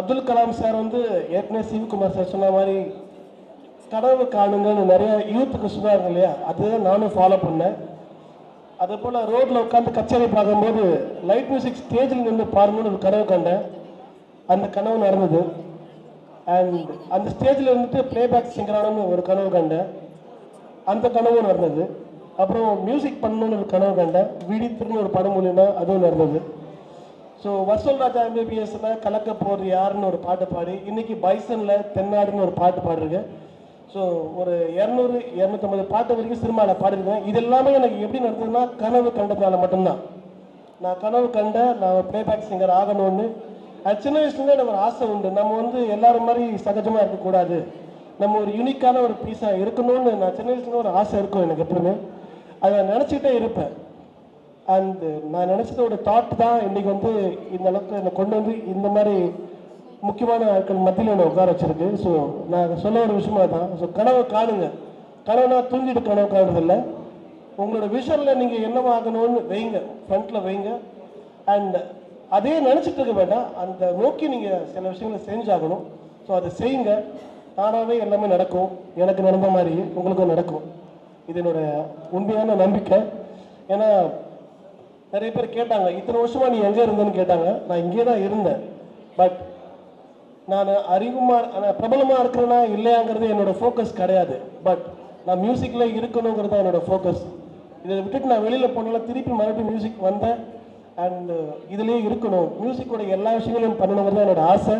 Abdul Kalam sir வந்து ஏற்கனவே Sivakumar sir சொன்ன மாதிரி கனவு காணுங்கன்னு நிறைய யூத்துக்கு சொன்னாங்க இல்லையா? அதுதான் நானும் ஃபாலோ பண்ணேன். அதே போல் ரோட்டில் உட்காந்து கச்சேரி பார்க்கும்போது லைட் மியூசிக் ஸ்டேஜில் நின்று பாருங்கன்னு ஒரு கனவு கண்டேன். அந்த கனவு நடந்தது. அண்ட் அந்த ஸ்டேஜில் இருந்துட்டு பிளேபேக் சிங்கரானு ஒரு கனவு கண்டேன். அந்த கனவும் நடந்தது. அப்புறம் மியூசிக் பண்ணணும்னு ஒரு கனவு கண்டேன். விடி ஒரு படம் மூலியமாக அதுவும் நடந்தது. ஸோ வசூல் ராஜா எம்பிபிஎஸ்ல கலக்க போறது யாருன்னு ஒரு பாட்டு பாடி. இன்னைக்கு பைசன்ல தென்னாடுன்னு ஒரு பாட்டு பாடிருக்கேன் ஸோ ஒரு இரநூறு இரநூத்தம்பது பாட்டு வரைக்கும் சினிமாவில் பாடிருக்கேன் இது எல்லாமே எனக்கு எப்படி நடந்ததுன்னா கனவு கண்டதுனால மட்டும்தான். நான் கனவு கண்ட நான் பிளேபேக் சிங்கர் ஆகணும்னு. அது சின்ன வயசுலேருந்தே எனக்கு ஒரு ஆசை உண்டு. நம்ம வந்து எல்லாரும் மாதிரி சகஜமாக இருக்கக்கூடாது. நம்ம ஒரு யூனிக்கான ஒரு பீஸாக இருக்கணும்னு நான் சின்ன வயசுல ஒரு ஆசை இருக்கும் எனக்கு எப்பவுமே. அதை நினச்சிக்கிட்டே இருப்பேன். அண்ட் uh, நான் நினச்சதோட தாட் தான் இன்னைக்கு வந்து இந்த அளவுக்கு என்னை கொண்டு வந்து இந்த மாதிரி முக்கியமான ஆட்கள் மத்தியில் என்னை உட்கார வச்சிருக்கு. ஸோ நான் சொல்ல ஒரு விஷயமா தான் ஸோ கனவை காணுங்க. கனவுனா தூங்கிட்டு கனவு காணுறதில்ல. உங்களோட விஷனில் நீங்கள் என்னவாகணும்னு வைங்க. ஃப்ரண்ட்டில் வைங்க. அண்ட் அதே நினச்சிட்டு இருக்க வேண்டாம். அந்த நோக்கி நீங்கள் சில விஷயங்களை செஞ்சாகணும். ஸோ அதை செய்யுங்க. தானாகவே எல்லாமே நடக்கும். எனக்கு நடந்த மாதிரி உங்களுக்கும் நடக்கும். இது என்னோட உண்மையான நம்பிக்கை. ஏன்னா நிறைய பேர் கேட்டாங்க இத்தனை வருஷமா நீ எங்கே இருந்தேன்னு கேட்டாங்க. நான் இங்கே தான் இருந்தேன். பட் நான் அறிவுமா நான் பிரபலமாக இருக்கிறேனா இல்லையாங்கிறது என்னோட ஃபோக்கஸ் கிடையாது. பட் நான் மியூசிக்கில் இருக்கணுங்கிறது தான் என்னோட ஃபோக்கஸ் இதை விட்டுட்டு நான் வெளியில் போனால திருப்பி மறுபடியும் மியூசிக் வந்தேன். அண்டு இதுலேயே இருக்கணும். மியூசிக்கோட எல்லா விஷயங்களையும் பண்ணணுங்கிறது தான் என்னோட ஆசை.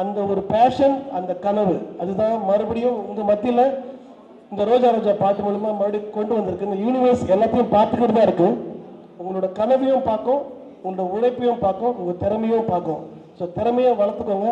அந்த ஒரு பேஷன் அந்த கனவு அதுதான் மறுபடியும் உங்கள் மத்தியில் இந்த ரோஜா ரோஜா பாட்டு மூலமாக மறுபடியும் கொண்டு வந்திருக்கு. இந்த யூனிவர்ஸ் எல்லாத்தையும் பார்த்துக்கிட்டு தான் இருக்குது உங்களோட கனவையும் பார்க்கும் உங்களோட உழைப்பையும் பார்க்கும் உங்கள் திறமையும் பார்க்கும். ஸோ திறமையை வளர்த்துக்கோங்க.